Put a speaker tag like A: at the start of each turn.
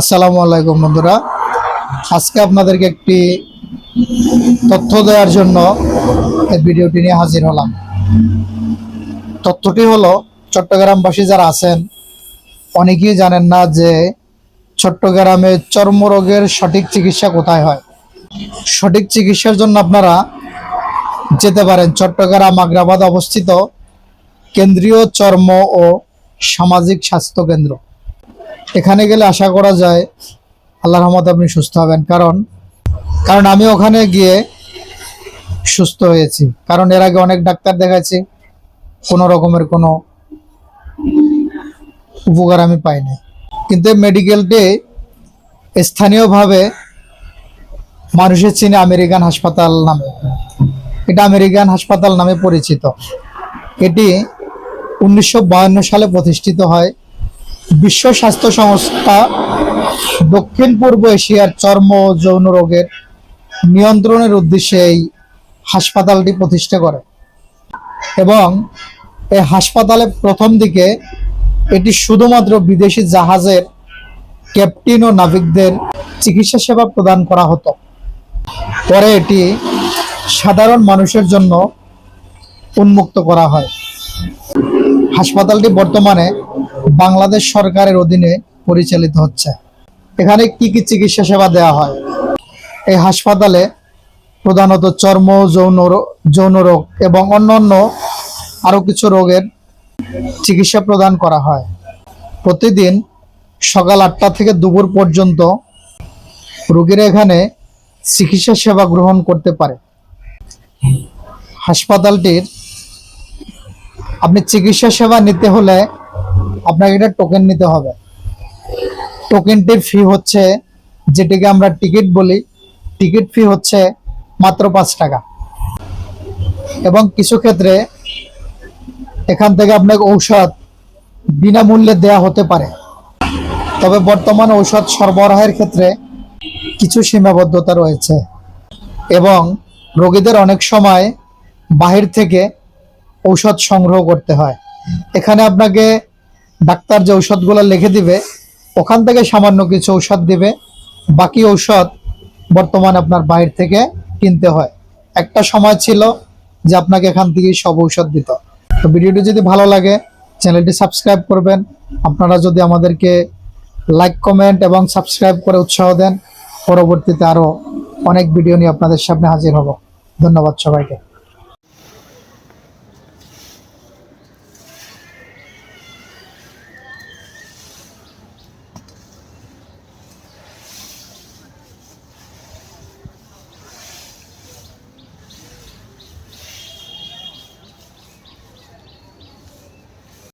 A: আসসালামু আলাইকুম বন্ধুরা। আজকে আপনাদেরকে একটি তথ্য দেওয়ার জন্য এই ভিডিওটি নিয়ে হাজির হলাম। তথ্যটি হলো, চট্টগ্রামবাসী যারা আছেন, অনেকেই জানেন না যে চট্টগ্রামে চর্মরোগের সঠিক চিকিৎসা কোথায় হয়। সঠিক চিকিৎসার জন্য আপনারা যেতে পারেন চট্টগ্রাম আগ্রাবাদ অবস্থিত কেন্দ্রীয় চর্ম ও সামাজিক স্বাস্থ্য কেন্দ্র। এখানে গেলে আশা করা যায় আল্লাহর রহমত আপনি সুস্থ হবেন। কারণ কারণ আমি ওখানে গিয়ে সুস্থ হয়েছি। কারণ এর আগে অনেক ডাক্তার দেখাচ্ছি কোনো রকমের কোনো উপকার আমি পাইনি। কিন্তু মেডিকেলটি স্থানীয়ভাবে মানুষের চিনে আমেরিকান হাসপাতাল নামে। এটা আমেরিকান হাসপাতাল নামে পরিচিত। এটি উনিশশো বায়ান্ন সালে প্রতিষ্ঠিত হয়। বিশ্ব স্বাস্থ্য সংস্থা দক্ষিণ পূর্ব এশিয়ার চর্ম যৌন রোগের নিয়ন্ত্রণের উদ্দেশ্যে এই হাসপাতালটি প্রতিষ্ঠা করে। এবং এই হাসপাতালে প্রথম দিকে এটি শুধুমাত্র বিদেশি জাহাজের ক্যাপ্টেন ও নাবিকদের চিকিৎসা সেবা প্রদান করা হতো। পরে এটি সাধারণ মানুষের জন্য উন্মুক্ত করা হয়। হাসপাতালটি বর্তমানে বাংলাদেশ সরকারের অধীনে পরিচালিত হচ্ছে। এখানে কি কি চিকিৎসা সেবা দেওয়া হয়? এই হাসপাতালে প্রধানত চর্ম, যৌন যৌন রোগ এবং অন্যান্য আরও কিছু রোগের চিকিৎসা প্রদান করা হয়। প্রতিদিন সকাল আটটা থেকে দুপুর পর্যন্ত রোগীরা এখানে চিকিৎসা সেবা গ্রহণ করতে পারে। হাসপাতালটির আপনি চিকিৎসা সেবা নিতে হলে আপনাকে একটা টোকেন নিতে হবে। টোকেনটির ফি হচ্ছে, যেটিকে আমরা টিকিট বলি টিকিট ফি হচ্ছে মাত্র পাঁচ টাকা। এবং কিছু ক্ষেত্রে এখান থেকে আপনাকে ঔষধ বিনামূল্যে দেয়া হতে পারে। তবে বর্তমান ঔষধ সরবরাহের ক্ষেত্রে কিছু সীমাবদ্ধতা রয়েছে। এবং রোগীদের অনেক সময় বাহির থেকে ঔষধ সংগ্রহ করতে হয়। এখানে আপনাকে ডাক্তার যে ঔষধগুলো লিখে দিবে, ওখান থেকে সামান্য কিছু ঔষধ দিবে। বাকি ঔষধ বর্তমানে আপনার বাইরে থেকে কিনতে হয়। একটা সময় ছিল যে আপনাকে এখান থেকেই সব ঔষধ দিত। তো ভিডিওটি যদি ভালো লাগে, চ্যানেলটি সাবস্ক্রাইব করবেন। আপনারা যদি আমাদেরকে লাইক, কমেন্ট এবং সাবস্ক্রাইব করে উৎসাহ দেন, পরবর্তীতে আরও অনেক ভিডিও নিয়ে আপনাদের সামনে হাজির হব। ধন্যবাদ সবাইকে।